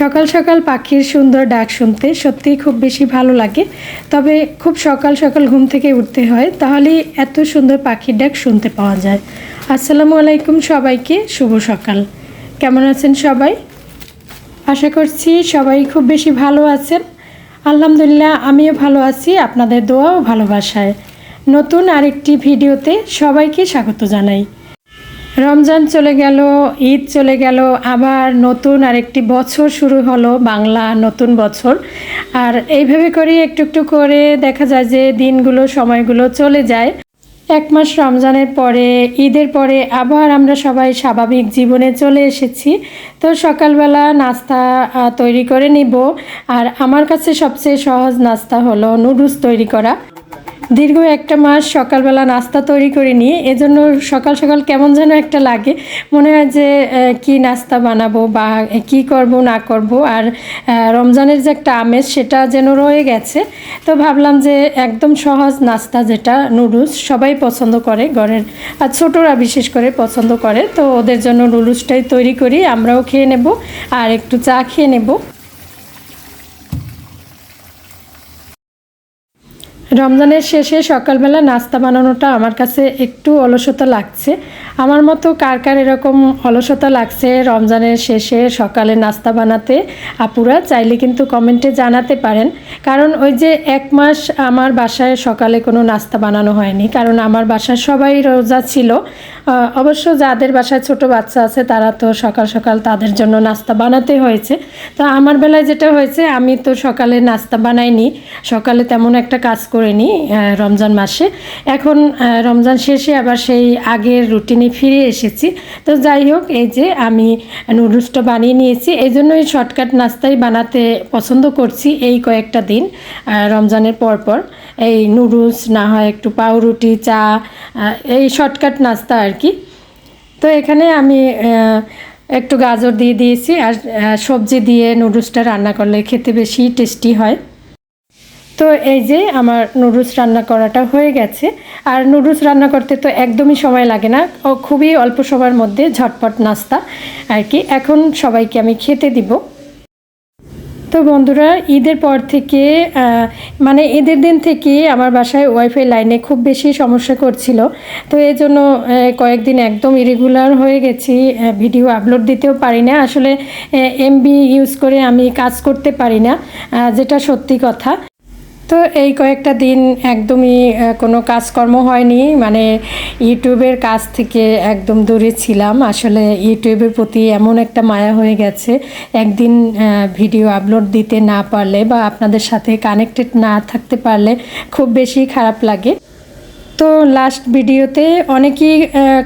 সকাল সকাল পাখির সুন্দর ডাক শুনতে সত্যিই খুব বেশি ভালো লাগে। তবে খুব সকাল সকাল ঘুম থেকে উঠতে হয়, তাহলে এত সুন্দর পাখির ডাক শুনতে পাওয়া যায়। আসসালামু আলাইকুম সবাইকে, শুভ সকাল। কেমন আছেন সবাই? আশা করছি সবাই খুব বেশি ভালো আছেন। আলহামদুলিল্লাহ, আমিও ভালো আছি, আপনাদের দোয়া ও ভালোবাসায়। নতুন আরেকটি ভিডিওতে সবাইকে স্বাগত জানাই। রমজান চলে গেল, ঈদ চলে গেল, আবার নতুন আরেকটি বছর শুরু হলো, বাংলা নতুন বছর। আর এইভাবে করে একটু একটু করে দেখা যায় যে দিনগুলো, সময়গুলো চলে যায়। এক মাস রমজানের পরে, ঈদের পরে আবার আমরা সবাই স্বাভাবিক জীবনে চলে এসেছি। তো সকালবেলা নাস্তা তৈরি করে নিব। আর আমার কাছে সবচেয়ে সহজ নাস্তা হলো নুডলস তৈরি করা। দীর্ঘ একটা মাস সকালবেলা নাস্তা তৈরি করিনি এজন্য সকাল সকাল কেমন যেন একটা লাগে। মনে হয় যে কি নাস্তা বানাবো বা কি করব, না করব। আর রমজানের যে একটা আমেজ, সেটা যেন রয়ে গেছে। তো ভাবলাম যে, একদম সহজ নাস্তা যেটা, নুডলস সবাই পছন্দ করে, ঘরের, আর ছোটরা বিশেষ করে পছন্দ করে। তো ওদের জন্য নুডলসটাই তৈরি করি, আমরাও খেয়ে নেব, আর একটু চা খেয়ে নেব। রমজানের শেষে সকালবেলা নাস্তা বানানোটা আমার কাছে একটু অলসতা লাগছে। আমার মতো কার কার এরকম অলসতা লাগছে রমজানের শেষে সকালে নাস্তা বানাতে আপুরা, চাইলে কিন্তু কমেন্টে জানাতে পারেন। কারণ ওই যে এক মাস আমার বাসায় সকালে কোনো নাস্তা বানানো হয়নি। কারণ আমার বাসায় সবাই রোজা ছিল। অবশ্য যাদের বাসায় ছোট বাচ্চা আছে, তারা তো সকাল সকাল তাদের জন্য নাস্তা বানাতে হয়েছে। তো আমার বেলায় যেটা হয়েছে, আমি তো সকালে নাস্তা বানাইনি। সকালে তেমন একটা কাজ করিনি আহ, রমজান মাসে। এখন রমজান শেষে আবার সেই আগের রুটিনে ফিরে এসেছি। তো যাই হোক এই যে আমি নুডলসটা বানিয়ে নিয়েছি। এই জন্যই শর্টকাট নাস্তাই বানাতে পছন্দ করছি এই কয়েকটা দিন রমজানের পর পর। এই নুডলস না হয় একটু পাউরুটি চা এই শর্টকাট নাস্তা আর কি। তো এখানে আমি একটু গাজর দিয়ে দিয়েছি। আর সবজি দিয়ে নুডলসটা রান্না করলে খেতে বেশি টেস্টি হয়। তো এই যে আমার নুডলস রান্না করাটা হয়ে গেছে। আর নুডলস রান্না করতে তো একদমই সময় লাগে না। ও খুবই অল্প সময়ের মধ্যে ঝটপট নাস্তা আর কি। এখন সবাইকে আমি খেতে দিব। তো বন্ধুরা, ঈদের পর থেকে মানে ঈদের দিন থেকে আমার বাসায় ওয়াইফাই লাইনে খুব বেশি সমস্যা করছিল। তো এই জন্য কয়েকদিন একদম ইরেগুলার হয়ে গেছি। ভিডিও আপলোড দিতেও পারি না। আসলে এমবি ইউজ করে আমি কাজ করতে পারি না যেটা সত্যি কথা। তো এই কয়েকটা দিন একদমই কোনো কাজকর্ম হয়নি। মানে ইউটিউবের কাজ থেকে একদম দূরে ছিলাম। আসলে ইউটিউবের প্রতি এমন একটা মায়া হয়ে গেছে, একদিন ভিডিও আপলোড দিতে না পারলে বা আপনাদের সাথে কানেক্টেড না থাকতে পারলে খুব বেশি খারাপ লাগে। তো লাস্ট ভিডিওতে অনেকেই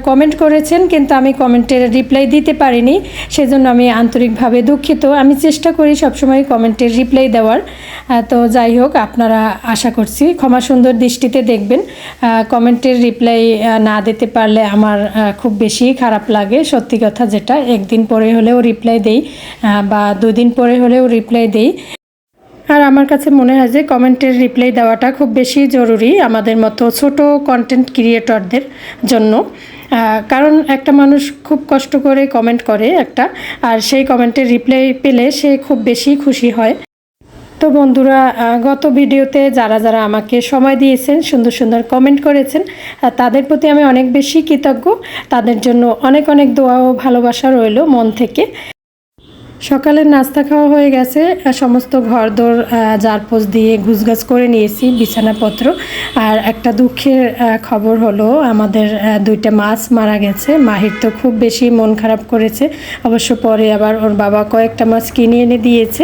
কমেন্ট করেছেন, কিন্তু আমি কমেন্টের রিপ্লাই দিতে পারিনি। সেজন্য আমি আন্তরিকভাবে দুঃখিত। আমি চেষ্টা করি সবসময় কমেন্টের রিপ্লাই দেওয়ার। তো যাই হোক, আপনারা আশা করছি ক্ষমা সুন্দর দৃষ্টিতে দেখবেন। কমেন্টের রিপ্লাই না দিতে পারলে আমার খুব বেশি খারাপ লাগে। সত্যি কথা যেটা, একদিন পরে হলেও রিপ্লাই দেই বা দুদিন পরে হলেও রিপ্লাই দেই। আর আমার কাছে মনে হয় যে কমেন্টের রিপ্লাই দেওয়াটা খুব বেশি জরুরি আমাদের মতো ছোট কন্টেন্ট ক্রিয়েটরদের জন্য। কারণ একটা মানুষ খুব কষ্ট করে কমেন্ট করে একটা, আর সেই কমেন্টের রিপ্লাই পেলে সে খুব বেশি খুশি হয়। তো বন্ধুরা গত ভিডিওতে যারা যারা আমাকে সময় দিয়েছেন, সুন্দর সুন্দর কমেন্ট করেছেন তাদের প্রতি আমি অনেক বেশি কৃতজ্ঞ। তাদের জন্য অনেক অনেক দোয়া ও ভালোবাসা রইল মন থেকে। সকালের নাস্তা খাওয়া হয়ে গেছে সমস্ত ঘরদোর জারপোজ দিয়ে গুছগাছ করে নিয়েছি, বিছানাপত্র। আর একটা দুঃখের খবর হলো, আমাদের দুইটা মাছ মারা গেছে। মাহির তো খুব বেশি মন খারাপ করেছে। অবশ্য পরে আবার ওর বাবা কয়েকটা মাছ কিনে এনে দিয়েছে।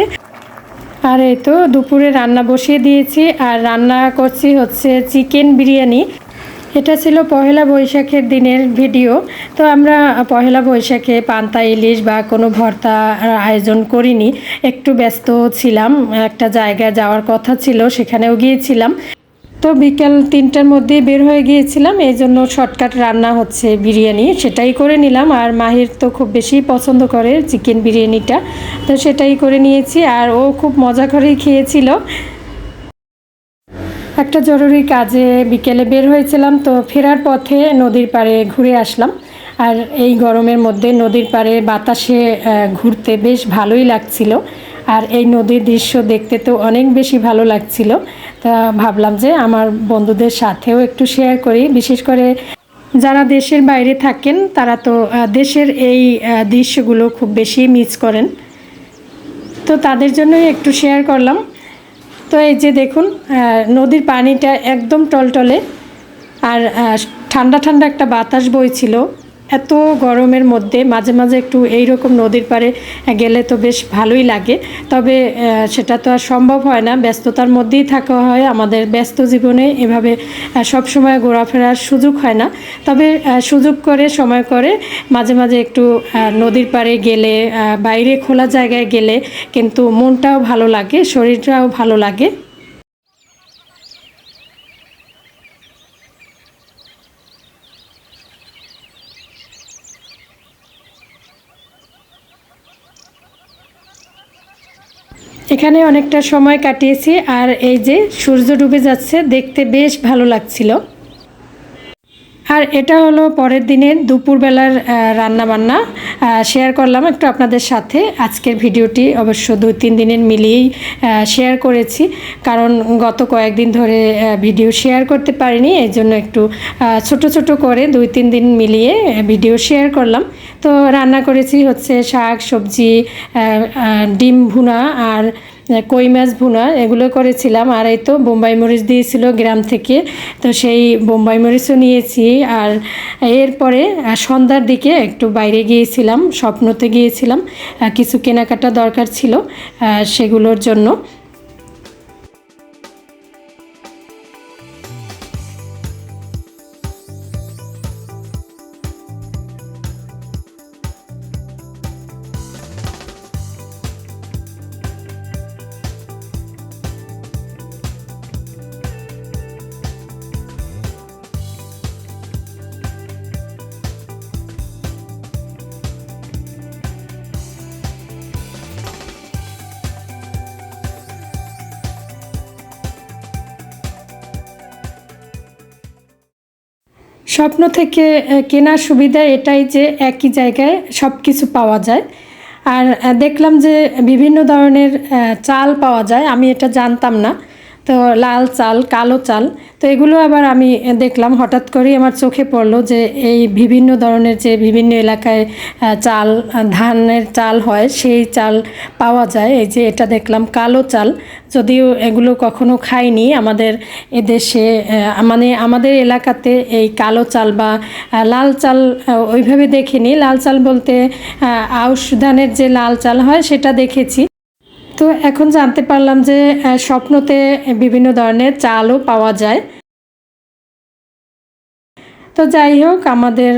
আর এই তো দুপুরে রান্না বসিয়ে দিয়েছি। আর রান্না করছি হচ্ছে চিকেন বিরিয়ানি। এটা ছিল পহেলা বৈশাখের দিনের ভিডিও। তো আমরা পহেলা বৈশাখে পান্তা, ইলিশ বা কোনো ভর্তা আয়োজন করিনি। একটু ব্যস্ত ছিলাম, একটা জায়গায় যাওয়ার কথা ছিল, সেখানেও গিয়েছিলাম। তো বিকেল তিনটার মধ্যে বের হয়ে গিয়েছিলাম, এই জন্য শর্টকাট রান্না হচ্ছে বিরিয়ানি, সেটাই করে নিলাম। আর মাহির তো খুব বেশি পছন্দ করে চিকেন বিরিয়ানিটা, তো সেটাই করে নিয়েছি। আর ও খুব মজা করেই খেয়েছিল। একটা জরুরি কাজে বিকেলে বের হয়েছিলাম, তো ফেরার পথে নদীর পাড়ে ঘুরে আসলাম। আর এই গরমের মধ্যে নদীর পাড়ে বাতাসে ঘুরতে বেশ ভালোই লাগছিল। আর এই নদীর দৃশ্য দেখতে তো অনেক বেশি ভালো লাগছিল। তা ভাবলাম যে আমার বন্ধুদের সাথেও একটু শেয়ার করি। বিশেষ করে যারা দেশের বাইরে থাকেন, তারা তো দেশের এই দৃশ্যগুলো খুব বেশি মিস করেন। তো তাদের জন্যই একটু শেয়ার করলাম। তো এই যে দেখুন নদীর পানিটা একদম টলটলে আর ঠান্ডা ঠান্ডা একটা বাতাস বইছিল। এত গরমের মধ্যে মাঝে মাঝে একটু এই রকম নদীর পাড়ে গেলে তো বেশ ভালোই লাগে। তবে সেটা তো আর সম্ভব হয় না। ব্যস্ততার মধ্যেই থাকা হয়। আমাদের ব্যস্ত জীবনে এভাবে সব সময় ঘোরাফেরার সুযোগ হয় না। তবে সুযোগ করে, সময় করে মাঝে মাঝে একটু নদীর পাড়ে গেলে বাইরে খোলা জায়গায় গেলে কিন্তু মনটাও ভালো লাগে, শরীরটাও ভালো লাগে। এখানে অনেকটা সময় কাটিয়েছি আর এই যে সূর্য ডুবে যাচ্ছে দেখতে বেশ ভালো লাগছিল। আর এটা হলো পরের দিনের দুপুরবেলার রান্না বান্না শেয়ার করলাম একটু আপনাদের সাথে। আজকের ভিডিওটি অবশ্য দুই তিন দিনের মিলিয়েই শেয়ার করেছি। কারণ গত কয়েকদিন ধরে ভিডিও শেয়ার করতে পারিনি, এই জন্য একটু ছোট ছোট করে দুই তিন দিন মিলিয়ে ভিডিও শেয়ার করলাম। তো রান্না করেছি হচ্ছে শাক, সবজি ডিম ভুনা আর কই মাছ ভুনা, এগুলো করেছিলাম। আর এই তো বোম্বাই মরিচ দিয়েছিল গ্রাম থেকে। তো সেই বোম্বাই মরিচও নিয়েছি। আর এরপরে সন্ধ্যার দিকে একটু বাইরে গিয়েছিলাম, স্বপ্নতে গিয়েছিলাম। কিছু কেনাকাটা দরকার ছিল সেগুলোর জন্য। স্বপ্ন থেকে কেনার সুবিধা এটাই যে একই জায়গায় সব কিছু পাওয়া যায়। আর দেখলাম যে বিভিন্ন ধরনের চাল পাওয়া যায়। আমি এটা জানতাম না। তো লাল চাল, কালো চাল, তো এগুলো আবার আমি দেখলাম, হঠাৎ করেই আমার চোখে পড়ল যে এই বিভিন্ন ধরনের যে বিভিন্ন এলাকায় চাল, ধানের চাল হয়, সেই চাল পাওয়া যায়। এই যে এটা দেখলাম, কালো চাল। যদিও এগুলো কখনো খাইনি আমাদের এদেশে মানে আমাদের এলাকাতে এই কালো চাল বা লাল চাল ওইভাবে দেখিনি। লাল চাল বলতে আউশ ধানের যে লাল চাল হয়, সেটা দেখেছি। তো এখন জানতে পারলাম যে স্বপ্নতে বিভিন্ন ধরনের চালও পাওয়া যায়। তো যাই হোক, আমাদের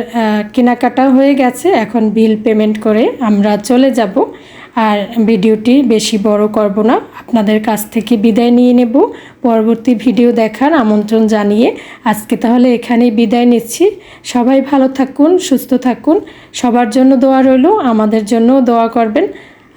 কেনাকাটা হয়ে গেছে। এখন বিল পেমেন্ট করে আমরা চলে যাব। আর ভিডিওটি বেশি বড় করব না। আপনাদের কাছ থেকে বিদায় নিয়ে নেব। পরবর্তী ভিডিও দেখার আমন্ত্রণ জানিয়ে আজকে তাহলে এখানেই বিদায় নিচ্ছি। সবাই ভালো থাকুন, সুস্থ থাকুন। সবার জন্য দোয়া রইল, আমাদের জন্য দোয়া করবেন।